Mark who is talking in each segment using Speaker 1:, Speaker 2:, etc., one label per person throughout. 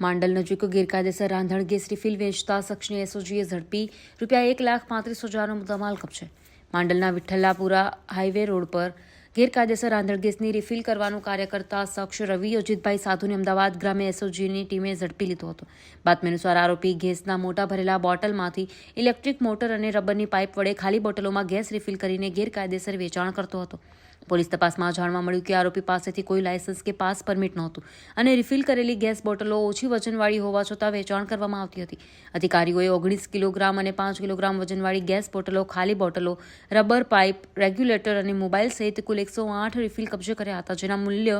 Speaker 1: માંડલ નજીક ગેરકાયદેસર રાંધણ ગેસ રિફિલ વેચતા શખ્સની એસઓજીએ ઝડપી રૂપિયા એક લાખ પાંત્રીસ હજારનો મુદ્દામાલ કબજે માંડલના વિઠ્ઠલાપુરા હાઈવે રોડ પર ગેરકાયદેસર રાંધણ ગેસની રિફિલ કરવાનું કાર્ય કરતા શખ્સ રવિ, અજીતભાઈ સાધુને અમદાવાદ ગ્રામે એસઓજીની ટીમે ઝડપી લીધો હતો. બાતમી અનુસાર આરોપી ગેસના મોટા ભરેલા બોટલમાંથી ઇલેક્ટ્રિક મોટર અને રબરની પાઇપ વડે ખાલી બોટલોમાં ગેસ રિફિલ કરીને ગેરકાયદેસર વેચાણ કરતો હતો. પોલીસ તપાસમાં જાણવા મળ્યું કે આરોપી પાસેથી કોઈ લાયસન્સ કે પાસ પરમિટ નહોતું અને રિફિલ કરેલી ગેસ બોટલો ઓછી વજનવાળી હોવા છતાં વેચાણ કરવામાં આવતી હતી. અધિકારીઓએ ઓગણીસ કિલોગ્રામ અને પાંચ કિલોગ્રામ વજનવાળી ગેસ બોટલો, ખાલી બોટલો, રબર પાઇપ, રેગ્યુલેટર અને મોબાઈલ સહિત કુલ એકસો આઠ રિફિલ કબજે કર્યા હતા, જેના મૂલ્ય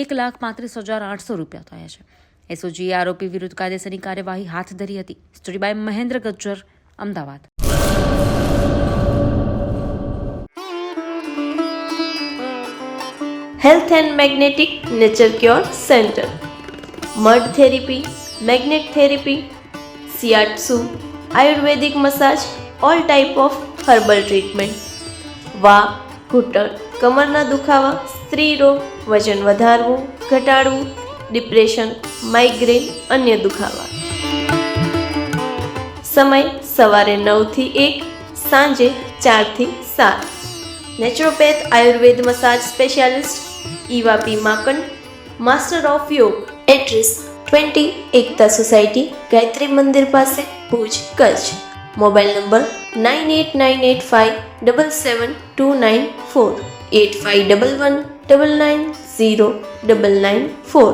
Speaker 1: એક લાખ પાંત્રીસ હજાર આઠસો રૂપિયા થયા છે. એસઓજીએ આરોપી વિરુદ્ધ કાયદેસરની કાર્યવાહી હાથ ધરી હતી. Story Mahendra Gajjar, Ahmedabad.
Speaker 2: Health and magnetic nature cure centre mud therapy magnet therapy shiatsu Ayurvedic massage all type of herbal treatment વા ઘૂંટણ કમરના દુખાવા સ્ત્રી રોગ વજન વધારવું, ઘટાડવું, ડિપ્રેશન, માઇગ્રેન, અન્ય દુખાવા. સમય સવારે નવથી એક, સાંજે ચારથી સાત. Naturopath, Ayurveda massage specialist ઈવાપી Makand master of yoga address twenty Ekta society, Gayatri Mandir પાસે, Bhuj, Kutch. Mobile number nine eight nine eight five double seven two nine four. Eight five double one double nine zero double nine four